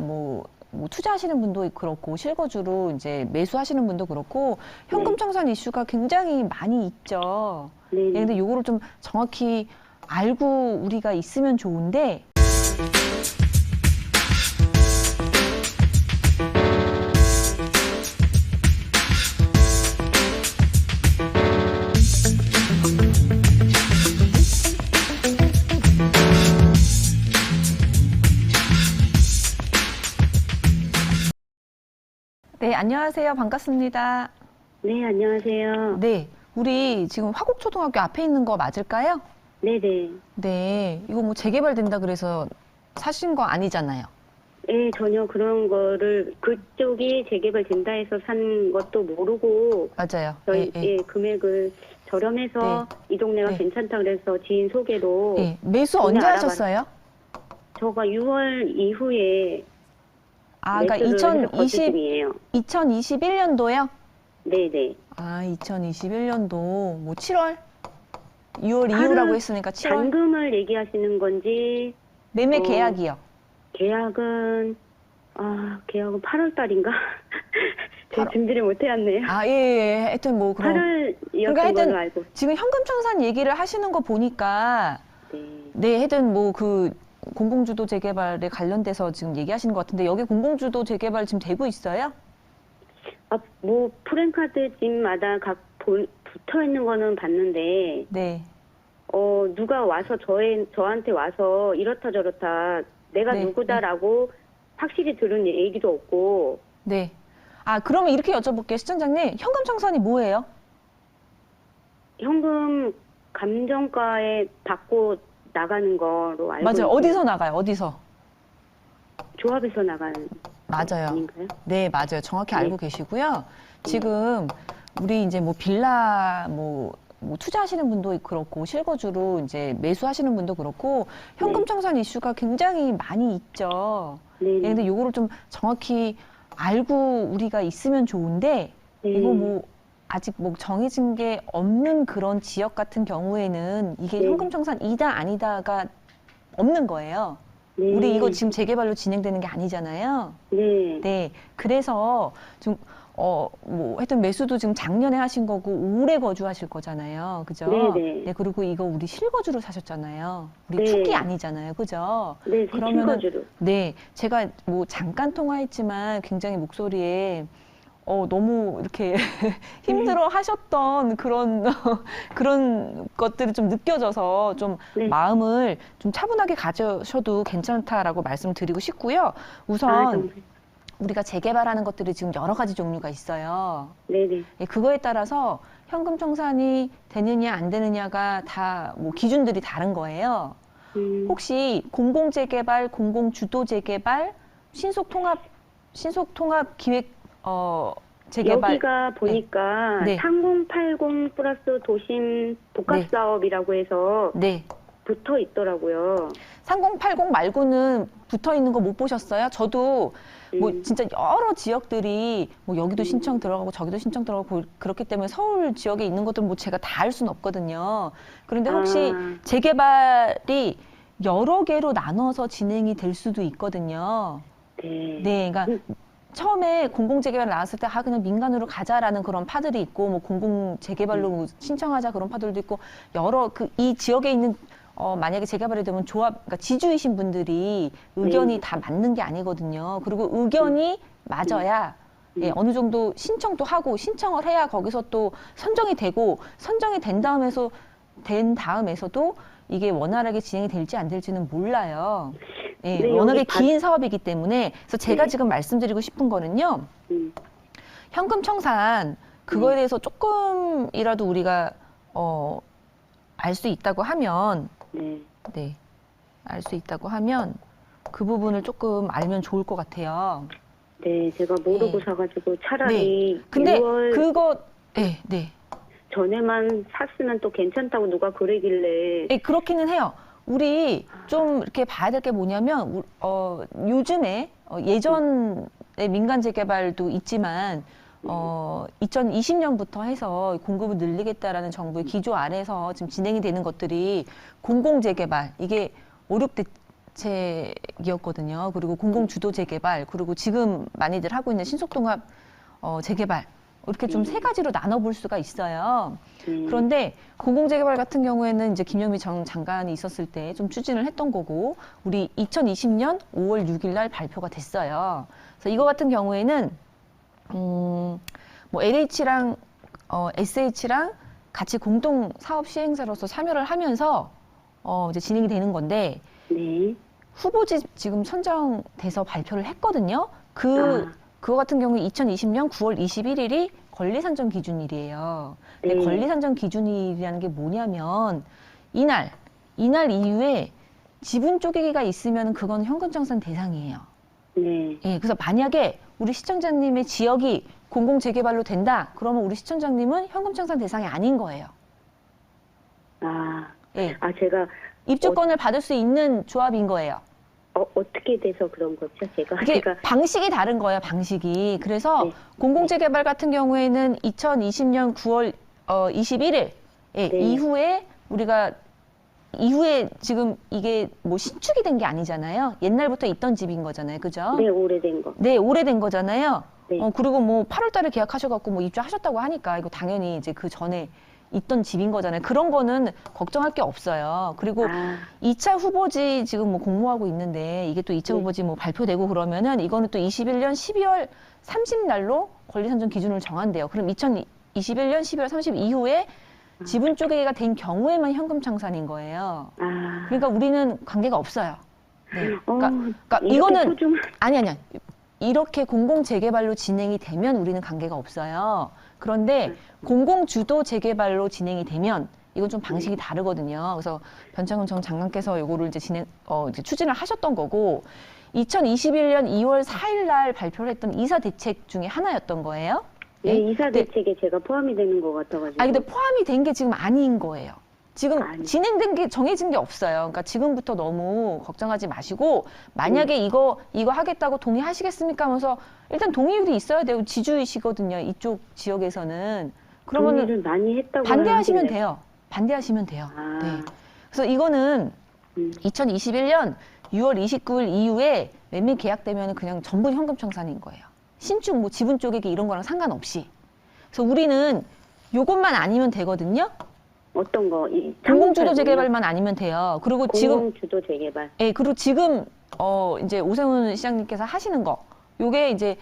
뭐, 뭐 투자하시는 분도 그렇고 실거주로 이제 매수하시는 분도 그렇고 현금 네. 청산 이슈가 굉장히 많이 있죠. 네. 예, 근데 요거를 좀 정확히 알고 우리가 있으면 좋은데 안녕하세요. 반갑습니다. 네, 안녕하세요. 네, 우리 지금 화곡초등학교 앞에 있는 거 맞을까요? 네, 네. 네, 이거 뭐 재개발된다 그래서 사신 거 아니잖아요. 예, 전혀 그런 거를 그쪽이 재개발 된다 해서 산 것도 모르고 맞아요. 저희 예, 예. 예, 금액을 저렴해서 이 동네가 네. 괜찮다 그래서 지인 소개로 예, 매수 언제 알아봤- 하셨어요? 저가 6월 이후에 아, 그러니까 매수를 해서 2020, 거주 중이에요. 2021년도요? 네, 네. 아, 2021년도 뭐 7월? 6월 하루 이후라고 했으니까 7월? 잔금을 얘기하시는 건지 매매 어, 계약이요. 계약은 아, 계약은 8월 달인가? 제가 팔- 준비를 못 해왔네요. 아, 예, 예. 하여튼 뭐 그럼 8월이었던 그러니까 하여튼 걸로 알고. 지금 현금 청산 얘기를 하시는 거 보니까 네. 네, 하여튼 뭐 그 공공주도 재개발에 관련돼서 지금 얘기하시는 것 같은데 여기 공공주도 재개발 지금 되고 있어요? 아, 뭐 프랜카드 집마다 각 본- 붙어 있는 거는 봤는데 네. 어 누가 와서 저의 저한테 와서 이렇다 저렇다 내가 네, 누구다라고 확실히 들은 얘기도 없고 네. 아, 그러면 이렇게 여쭤볼게요. 시청장님, 현금 청산이 뭐예요? 현금 감정가에 받고 나가는 거로 알고 맞아요. 있어요. 어디서 나가요? 어디서? 조합에서 나가는 맞아요. 아닌가요? 네, 맞아요. 정확히 네. 알고 계시고요. 지금 우리 이제 뭐 빌라 뭐, 뭐 투자하시는 분도 그렇고 실거주로 이제 매수하시는 분도 그렇고 현금 네. 청산 이슈가 굉장히 많이 있죠. 네. 예, 근데 요거를 좀 정확히 알고 우리가 있으면 좋은데 네. 이거 뭐 아직 뭐 정해진 게 없는 그런 지역 같은 경우에는 이게 네. 현금 청산 이다 아니다가 없는 거예요. 네. 우리 이거 지금 재개발로 진행되는 게 아니잖아요. 네. 네. 그래서 좀, 어, 뭐, 하여튼 매수도 지금 작년에 하신 거고, 오래 거주하실 거잖아요. 그죠? 네, 네. 그리고 이거 우리 실거주로 사셨잖아요. 우리 네. 투기 아니잖아요. 그죠? 네, 그러면은- 실거주로. 네. 제가 뭐 잠깐 통화했지만 굉장히 목소리에 어, 너무 이렇게 힘들어 하셨던 그런, 그런 것들이 좀 느껴져서 좀 네. 마음을 좀 차분하게 가져셔도 괜찮다라고 말씀드리고 싶고요. 우선 아. 우리가 재개발하는 것들이 지금 여러 가지 종류가 있어요. 네, 네. 예, 그거에 따라서 현금 청산이 되느냐 안 되느냐가 다 뭐 기준들이 다른 거예요. 음, 혹시 공공 재개발, 공공 주도 재개발, 신속 통합, 신속 통합 기획 어 재개발 여기가 보니까 네. 3080 플러스 도심 복합 네. 사업이라고 해서 네. 붙어 있더라고요. 3080 말고는 붙어 있는 거 못 보셨어요? 저도 뭐 음. 진짜 여러 지역들이 뭐 여기도 신청 들어가고 저기도 신청 들어가고 그렇기 때문에 서울 지역에 있는 것들은 뭐 제가 다 알 수는 없거든요. 그런데 혹시 아, 재개발이 여러 개로 나눠서 진행이 될 수도 있거든요. 네. 네, 그러니까 음. 처음에 공공 재개발 나왔을 때 아 그냥 민간으로 가자라는 그런 파들이 있고 뭐 공공 재개발로 뭐 신청하자 그런 파들도 있고 여러 그 이 지역에 있는 어 만약에 재개발이 되면 조합 그러니까 지주이신 분들이 의견이 네. 다 맞는 게 아니거든요. 그리고 의견이 맞아야 음. 예, 어느 정도 신청도 하고 신청을 해야 거기서 또 선정이 되고 선정이 된 다음에서 된 다음에서도 이게 원활하게 진행이 될지 안 될지는 몰라요. 예, 네, 워낙에 여기 다- 긴 사업이기 때문에 그래서 제가 네. 지금 말씀드리고 싶은 거는요. 음, 현금 청산 그거에 네. 대해서 조금이라도 우리가 어, 알 수 있다고 하면 네. 네. 알 수 있다고 하면 그 부분을 조금 알면 좋을 것 같아요. 네, 제가 모르고 네. 사가지고 차라리 근데 6월 그거 네, 네. 전에만 샀으면 또 괜찮다고 누가 그러길래 예, 그렇기는 해요. 우리 좀 이렇게 봐야 될 게 뭐냐면 우- 어, 요즘에 어, 예전에 민간 재개발도 있지만 어, 2020년부터 해서 공급을 늘리겠다라는 정부의 기조 아래서 지금 진행이 되는 것들이 공공 재개발 이게 5, 6대 대책이었거든요. 그리고 공공 주도 재개발, 그리고 지금 많이들 하고 있는 신속통합 어, 재개발. 이렇게 좀 세 가지로 나눠볼 수가 있어요. 네. 그런데 공공재개발 같은 경우에는 이제 김영미 전 장관이 있었을 때 좀 추진을 했던 거고, 우리 2020년 5월 6일 날 발표가 됐어요. 그래서 이거 같은 경우에는, 음, 뭐 LH랑 어, SH랑 같이 공동 사업 시행사로서 참여를 하면서 어, 이제 진행이 되는 건데, 네. 후보지 지금 선정돼서 발표를 했거든요. 그 아. 그거 같은 경우에 2020년 9월 21일이 권리 산정 기준일이에요. 근데 네. 권리 산정 기준일이라는 게 뭐냐면 이날 이날 이후에 지분 쪼개기가 있으면 그건 현금 청산 대상이에요. 네. 예, 그래서 만약에 우리 시청자님의 지역이 공공 재개발로 된다, 그러면 우리 시청자님은 현금 청산 대상이 아닌 거예요. 아, 예, 아 제가 입주권을 받을 수 있는 조합인 거예요. 어, 어떻게 돼서 그런 거죠? 제가 이게 제가 방식이 다른 거예요, 방식이. 그래서 네. 공공재개발 같은 경우에는 2020년 9월 어, 21일 예, 네. 이후에 우리가 이후에 지금 이게 뭐 신축이 된 게 아니잖아요. 옛날부터 있던 집인 거잖아요, 그죠? 네 오래된 거. 네, 오래된 거잖아요. 네. 어, 그리고 뭐 8월 달에 계약하셔갖고 뭐 입주하셨다고 하니까 이거 당연히 이제 그 전에 있던 집인 거잖아요. 그런 거는 걱정할 게 없어요. 그리고 아, 2차 후보지 지금 뭐 공모하고 있는데 이게 또 2차 네. 후보지 뭐 발표되고 그러면은 이거는 또 21년 12월 30날로 권리 선정 기준을 정한대요. 그럼 2021년 12월 30 이후에 지분 쪼개기가 된 경우에만 현금 청산인 거예요. 아. 그러니까 우리는 관계가 없어요. 네. 어, 그러니까, 그러니까 이거는 소중한 아니 아니야. 이렇게 공공 재개발로 진행이 되면 우리는 관계가 없어요. 그런데 공공 주도 재개발로 진행이 되면 이건 좀 방식이 다르거든요. 그래서 변창훈 전 장관께서 요거를 이제 진행 어 이제 추진을 하셨던 거고 2021년 2월 4일 날 발표를 했던 이사 대책 중에 하나였던 거예요. 네, 예? 이사 대책에 제가 포함이 되는 것 같아가지고. 아 근데 포함이 된 게 지금 아닌 거예요. 지금 아니. 진행된 게 정해진 게 없어요. 그러니까 지금부터 너무 걱정하지 마시고 만약에 음. 이거 이거 하겠다고 동의하시겠습니까 하면서 일단 동의율이 있어야 돼요. 지주이시거든요. 이쪽 지역에서는 그러면은 많이 했다고 반대하시면 하는데. 돼요. 반대하시면 돼요. 아. 네. 그래서 이거는 음. 2021년 6월 29일 이후에 매매 계약되면 그냥 전부 현금 청산인 거예요. 신축 뭐 지분 쪼개기 이런 거랑 상관없이. 그래서 우리는 요것만 아니면 되거든요. 어떤 거? 이 공공주도 재개발만 아니면 돼요. 그리고 지금 공공주도 재개발. 예, 그리고 지금 어 이제 오세훈 시장님께서 하시는 거 요게 이제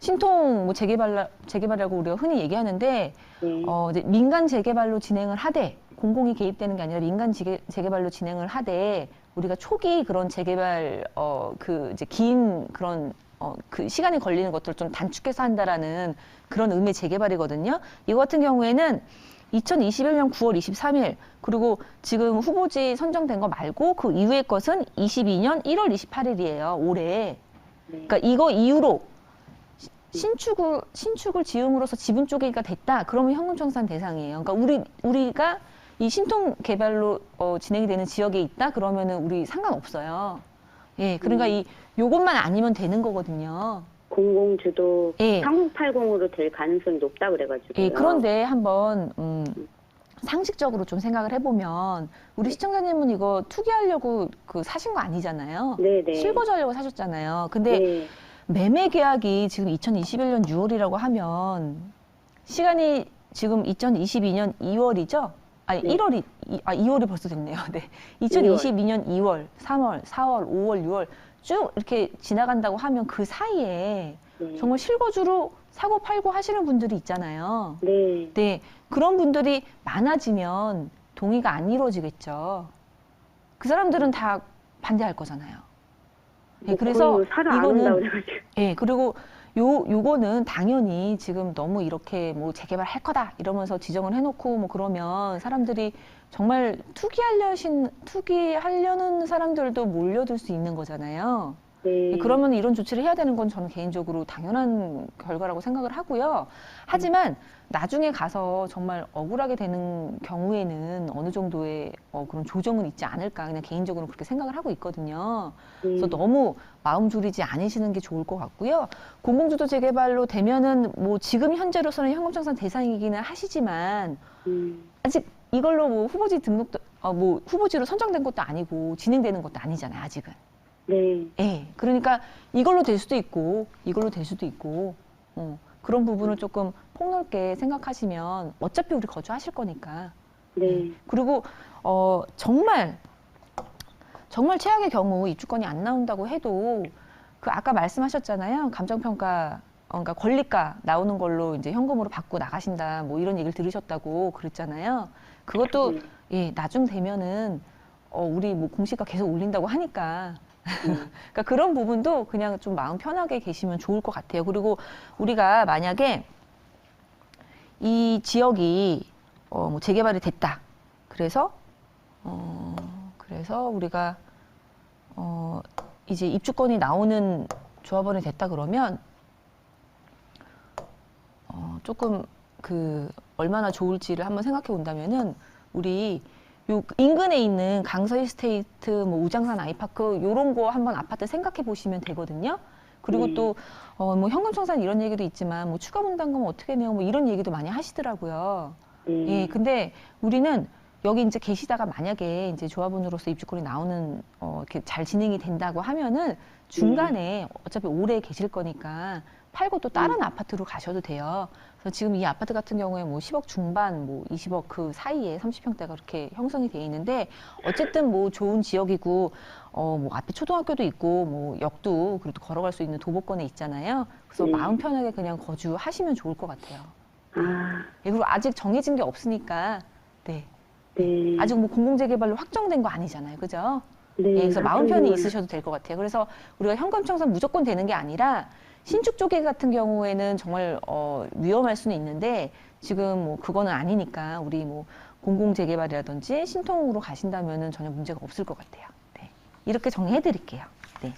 신통 뭐 재개발 재개발이라고 우리가 흔히 얘기하는데 네. 어 이제 민간 재개발로 진행을 하되 공공이 개입되는 게 아니라 민간 재개, 재개발로 진행을 하되 우리가 초기 그런 재개발 어 그 이제 긴 그런 어 그 시간이 걸리는 것들을 좀 단축해서 한다라는 그런 의미의 재개발이거든요. 이거 같은 경우에는 2021년 9월 23일 그리고 지금 후보지 선정된 거 말고 그 이후의 것은 22년 1월 28일이에요. 올해. 네. 그러니까 이거 이후로 시- 신축을 신축을 지음으로써 지분 쪼개기가 됐다. 그러면 현금 청산 대상이에요. 그러니까 우리 우리가 이 신통 개발로 어, 진행이 되는 지역에 있다. 그러면은 우리 상관없어요. 예, 그러니까 음. 이 요것만 아니면 되는 거거든요. 공공주도 예. 상호팔공으로 될 가능성이 높다 그래가지고. 예, 그런데 한번 음, 상식적으로 좀 생각을 해보면 우리 시청자님은 이거 투기하려고 그 사신 거 아니잖아요. 네네. 실거주하려고 사셨잖아요. 근데 네. 매매 계약이 지금 2021년 6월이라고 하면 시간이 지금 2022년 2월이죠? 아니 네. 1월이 이- 아 2월이 벌써 됐네요. 네. 2022년 2월, 3월, 4월, 5월, 6월 쭉 이렇게 지나간다고 하면 그 사이에 네. 정말 실거주로 사고 팔고 하시는 분들이 있잖아요. 네. 네. 그런 분들이 많아지면 동의가 안 이루어지겠죠. 그 사람들은 다 반대할 거잖아요. 네, 뭐 그래서 살아 안 이거는. 예, 그리고 요, 요거는 당연히 지금 너무 이렇게 뭐 재개발 할 거다 이러면서 지정을 해놓고 뭐 그러면 사람들이 정말 투기하려신, 투기하려는 사람들도 몰려들 수 있는 거잖아요. 네. 그러면 이런 조치를 해야 되는 건 저는 개인적으로 당연한 결과라고 생각을 하고요. 하지만 나중에 가서 정말 억울하게 되는 경우에는 어느 정도의 어, 그런 조정은 있지 않을까 그냥 개인적으로 그렇게 생각을 하고 있거든요. 그래서 음. 너무 마음 졸이지 않으시는 게 좋을 것 같고요. 공공주도 재개발로 되면은 뭐 지금 현재로서는 현금청산 대상이기는 하시지만 음. 아직 이걸로 뭐 후보지 등록도 어, 뭐 후보지로 선정된 것도 아니고 진행되는 것도 아니잖아요. 아직은. 네. 예. 그러니까 이걸로 될 수도 있고 이걸로 될 수도 있고 어, 그런 부분을 조금 폭넓게 생각하시면 어차피 우리 거주하실 거니까. 네. 그리고 어, 정말 정말 최악의 경우 입주권이 안 나온다고 해도 그 아까 말씀하셨잖아요. 감정평가 어, 그러니까 권리가 나오는 걸로 이제 현금으로 받고 나가신다. 뭐 이런 얘기를 들으셨다고 그랬잖아요. 그것도 네. 예, 나중 되면은 어, 우리 뭐 공시가 계속 올린다고 하니까 그러니까 그런 부분도 그냥 좀 마음 편하게 계시면 좋을 것 같아요. 그리고 우리가 만약에 이 지역이 어, 뭐 재개발이 됐다. 그래서 어, 그래서 우리가 어, 이제 입주권이 나오는 조합원이 됐다 그러면 어, 조금 그 얼마나 좋을지를 한번 생각해 본다면은 우리 요 인근에 있는 강서 이스테이트, 뭐 우장산 아이파크 요런 거 한번 아파트 생각해 보시면 되거든요. 그리고 네. 또 어, 뭐 현금 청산 이런 얘기도 있지만 뭐 추가 분담금 어떻게 내요? 뭐 이런 얘기도 많이 하시더라고요. 네. 예, 근데 우리는 여기 이제 계시다가 만약에 이제 조합원으로서 입주권이 나오는 어, 이렇게 잘 진행이 된다고 하면은 중간에 어차피 오래 계실 거니까 팔고 또 다른 아파트로 가셔도 돼요. 그래서 지금 이 아파트 같은 경우에 뭐 10억 중반, 뭐 20억 그 사이에 30평대가 그렇게 형성이 돼 있는데 어쨌든 뭐 좋은 지역이고 어 뭐 앞에 초등학교도 있고 뭐 역도 그래도 걸어갈 수 있는 도보권에 있잖아요. 그래서 네. 마음 편하게 그냥 거주하시면 좋을 것 같아요. 아, 예, 그리고 아직 정해진 게 없으니까 네. 네. 아직 뭐 공공재개발로 확정된 거 아니잖아요. 그죠? 네. 예, 그래서 마음 편히 걸- 있으셔도 될 것 같아요. 그래서 우리가 현금 청산 무조건 되는 게 아니라 신축 쪽에 같은 경우에는 정말 어, 위험할 수는 있는데 지금 뭐 그거는 아니니까 우리 뭐 공공 재개발이라든지 신통으로 가신다면은 전혀 문제가 없을 것 같아요. 네. 이렇게 정리해 드릴게요. 네.